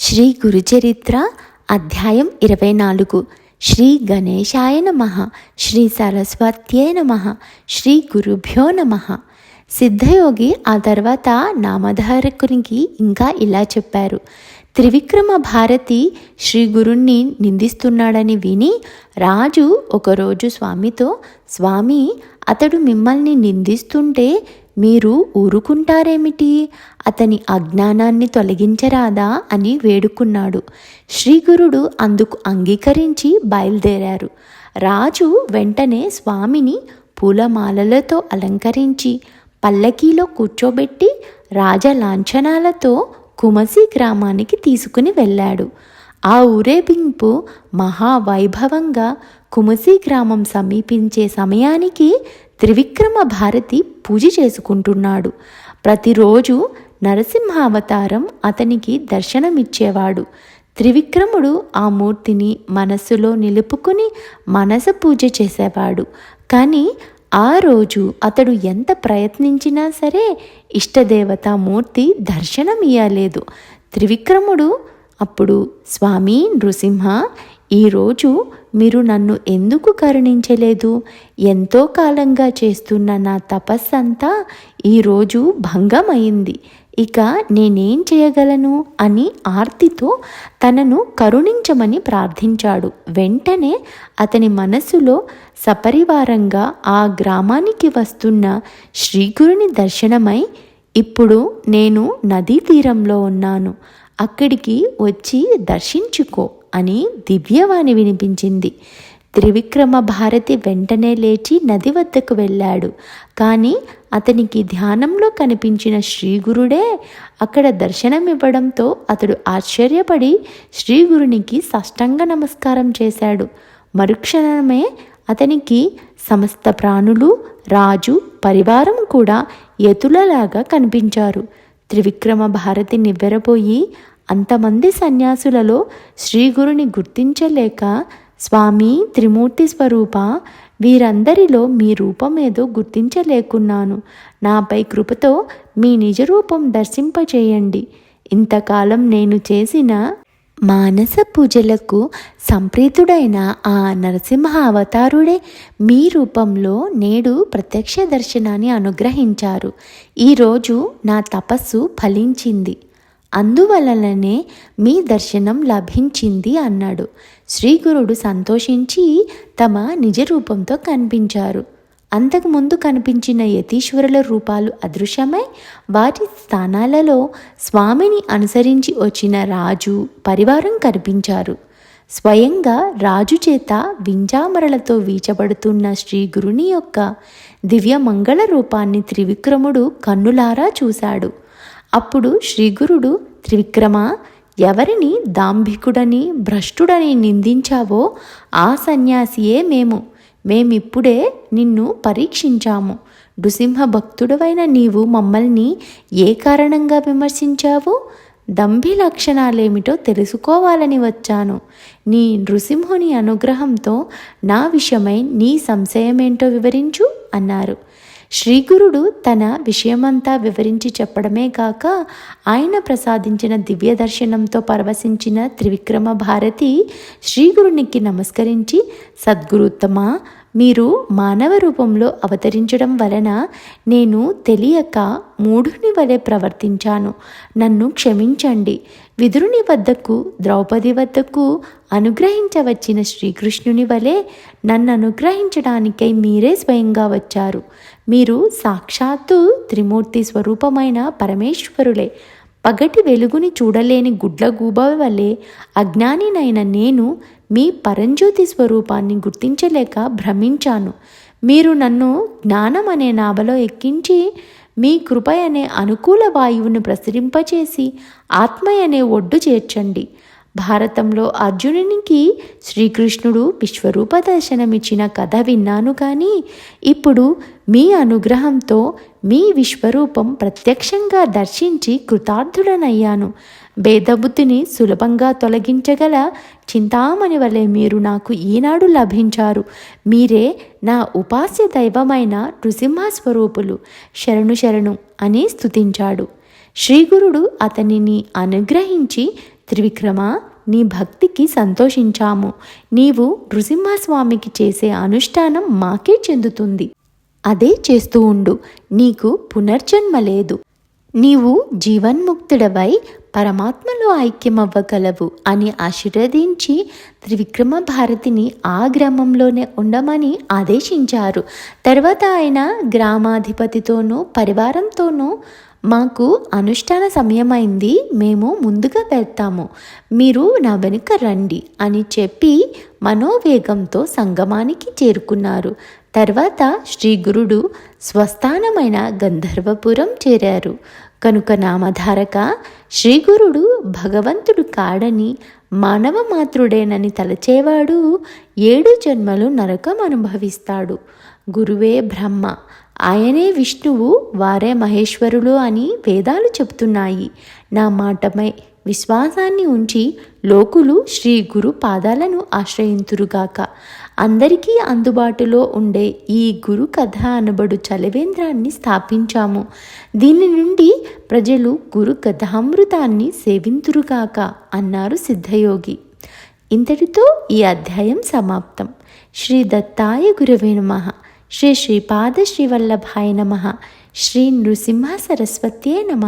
శ్రీ గురుచరిత్ర అధ్యాయం ఇరవై నాలుగు. శ్రీ గణేశాయ నమ. శ్రీ సరస్వత్యే నమ. శ్రీ గురుభ్యో నమ. సిద్ధయోగి ఆ తర్వాత నామధారకునికి ఇంకా ఇలా చెప్పారు. త్రివిక్రమ భారతి శ్రీ గురుణ్ణి నిందిస్తున్నాడని విని రాజు ఒకరోజు స్వామితో స్వామి అతడు మిమ్మల్ని నిందిస్తుంటే మీరు ఊరుకుంటారేమిటి? అతని అజ్ఞానాన్ని తొలగించరాదా అని వేడుకున్నాడు. శ్రీగురుడు అందుకు అంగీకరించి బయలుదేరారు. రాజు వెంటనే స్వామిని పూలమాలలతో అలంకరించి పల్లకీలో కూర్చోబెట్టి రాజలాంఛనాలతో కుమసి గ్రామానికి తీసుకుని వెళ్ళాడు. ఆ ఊరేగింపు మహావైభవంగా కుమసి గ్రామం సమీపించే సమయానికి త్రివిక్రమ భారతి పూజ చేసుకుంటున్నాడు. ప్రతిరోజు నరసింహావతారం అతనికి దర్శనమిచ్చేవాడు. త్రివిక్రముడు ఆ మూర్తిని మనస్సులో నిలుపుకుని మనస పూజ చేసేవాడు. కానీ ఆ రోజు అతడు ఎంత ప్రయత్నించినా సరే ఇష్టదేవత మూర్తి దర్శనమియ్యలేదు. త్రివిక్రముడు అప్పుడు స్వామి నృసింహ ఈరోజు మీరు నన్ను ఎందుకు కరుణించలేదు? ఎంతో కాలంగా చేస్తున్న నా తపస్సంతా ఈరోజు భంగమైంది ఇక నేనేం చేయగలను? అని ఆర్తితో తనను కరుణించమని ప్రార్థించాడు. వెంటనే అతని మనసులో సపరివారంగా ఆ గ్రామానికి వస్తున్న శ్రీగురుని దర్శనమై ఇప్పుడు నేను నదీ తీరంలో ఉన్నాను. అక్కడికి వచ్చి దర్శించుకో. అని దివ్యవాణి వినిపించింది. త్రివిక్రమ భారతి వెంటనే లేచి నది వద్దకు వెళ్ళాడు. కానీ అతనికి ధ్యానంలో కనిపించిన శ్రీగురుడే అక్కడ దర్శనమివ్వడంతో అతడు ఆశ్చర్యపడి శ్రీగురునికి సష్టంగా నమస్కారం చేశాడు. మరుక్షణమే అతనికి సమస్త ప్రాణులు రాజు పరివారం కూడా ఎతులలాగా కనిపించారు. త్రివిక్రమ భారతి నివ్వెరపోయి అంతమంది సన్యాసులలో శ్రీగురుని గుర్తించలేక స్వామి త్రిమూర్తి స్వరూప వీరందరిలో మీ రూపం ఏదో గుర్తించలేకున్నాను. నాపై కృపతో మీ నిజ రూపం దర్శింపచేయండి ఇంతకాలం నేను చేసిన మానస పూజలకు సంప్రీతుడైన ఆ నరసింహ అవతారుడే మీ రూపంలో నేడు ప్రత్యక్ష దర్శనాన్ని అనుగ్రహించారు. ఈరోజు నా తపస్సు ఫలించింది. అందువలననే మీ దర్శనం లభించింది అన్నాడు. శ్రీగురుడు సంతోషించి తమ నిజ రూపంతో కనిపించారు. అంతకుముందు కనిపించిన యతీశ్వరుల రూపాలు అదృశ్యమై వారి స్థానాలలో స్వామిని అనుసరించి వచ్చిన రాజు పరివారం కనిపించారు. స్వయంగా రాజు చేత వింజామరలతో వీచబడుతున్న శ్రీ గురుని యొక్క దివ్య మంగళ రూపాన్ని త్రివిక్రముడు కన్నులారా చూశాడు. అప్పుడు శ్రీగురుడు త్రివిక్రమ ఎవరిని దాంభికుడని భ్రష్టుడని నిందించావో ఆ సన్యాసియే మేము. మేమిప్పుడే నిన్ను పరీక్షించాము. నృసింహ భక్తుడవైన నీవు మమ్మల్ని ఏ కారణంగా విమర్శించావు? దంభి లక్షణాలేమిటో తెలుసుకోవాలని వచ్చాను. నీ నృసింహుని అనుగ్రహంతో నా విషయమై నీ సంశయమేంటో వివరించు అన్నారు. శ్రీగురుడు తన విషయమంతా వివరించి చెప్పడమే కాక ఆయన ప్రసాదించిన దివ్య దర్శనంతో పరవశించిన త్రివిక్రమ భారతి శ్రీగురునికి నమస్కరించి సద్గురుత్తమ మీరు మానవ రూపంలో అవతరించడం వలన నేను తెలియక మూఢుని వలె ప్రవర్తించాను. నన్ను క్షమించండి. విదురుని వద్దకు ద్రౌపది వద్దకు అనుగ్రహించవచ్చిన శ్రీకృష్ణుని వలె నన్ను అనుగ్రహించడానికై మీరే స్వయంగా వచ్చారు. మీరు సాక్షాత్తు త్రిమూర్తి స్వరూపమైన పరమేశ్వరులే. పగటి వెలుగుని చూడలేని గుడ్లగూబ వలె అజ్ఞానినైన నేను మీ పరంజ్యోతి స్వరూపాన్ని గుర్తించలేక భ్రమించాను. మీరు నన్ను జ్ఞానం అనే నాభలో ఎక్కించి మీ కృప అనే అనుకూల వాయువును ప్రసరింపచేసి ఆత్మ అనే ఒడ్డు చేర్చండి. భారతంలో అర్జునునికి శ్రీకృష్ణుడు విశ్వరూప దర్శనమిచ్చిన కథ విన్నాను కానీ ఇప్పుడు మీ అనుగ్రహంతో మీ విశ్వరూపం ప్రత్యక్షంగా దర్శించి కృతార్థుడనయ్యాను. భేదబుద్ధిని సులభంగా తొలగించగల చింతామణి వలె మీరు నాకు ఈనాడు లభించారు. మీరే నా ఉపాస్య దైవమైన నృసింహస్వరూపులు. శరణు శరణు అని స్థుతించాడు శ్రీగురుడు అతనిని అనుగ్రహించి త్రివిక్రమ నీ భక్తికి సంతోషించాము. నీవు నృసింహస్వామికి చేసే అనుష్ఠానం మాకే చెందుతుంది. అదే చేస్తూ ఉండు. నీకు పునర్జన్మ లేదు. నీవు జీవన్ముక్తుడవై పరమాత్మలో ఐక్యమవ్వగలవు అని ఆశీర్వదించి త్రివిక్రమ భారతిని ఆ గ్రామంలోనే ఉండమని ఆదేశించారు. తర్వాత ఆయన గ్రామాధిపతితోనూ పరివారంతోనూ మాకు అనుష్ఠాన సమయమైంది మేము ముందుగా వెళ్తాము. మీరు నా వెనుక రండి అని చెప్పి మనోవేగంతో సంగమానికి చేరుకున్నారు. తర్వాత శ్రీ గురుడు స్వస్థానమైన గంధర్వపురం చేరారు. కనుక నామధారక శ్రీగురుడు భగవంతుడు కాడని మానవ మాతృడేనని తలచేవాడు ఏడు జన్మలు నరకం అనుభవిస్తాడు. గురువే బ్రహ్మ ఆయనే విష్ణువు వారే మహేశ్వరులు అని వేదాలు చెబుతున్నాయి. నా మాటమై విశ్వాసాన్ని ఉంచి లోకులు శ్రీ గురు పాదాలను ఆశ్రయింతురుగాక. అందరికీ అందుబాటులో ఉండే ఈ గురు కథ అనబడు చలవేంద్రాన్ని స్థాపించాము. దీని నుండి ప్రజలు గురు కథామృతాన్ని సేవింతురుగాక అన్నారు సిద్ధయోగి. ఇంతటితో ఈ అధ్యాయం సమాప్తం. శ్రీ దత్తాయ గురవే నమ. శ్రీ శ్రీ పాదశ్రీవల్లభాయ నమ. శ్రీ నృసింహ సరస్వత్యే నమ.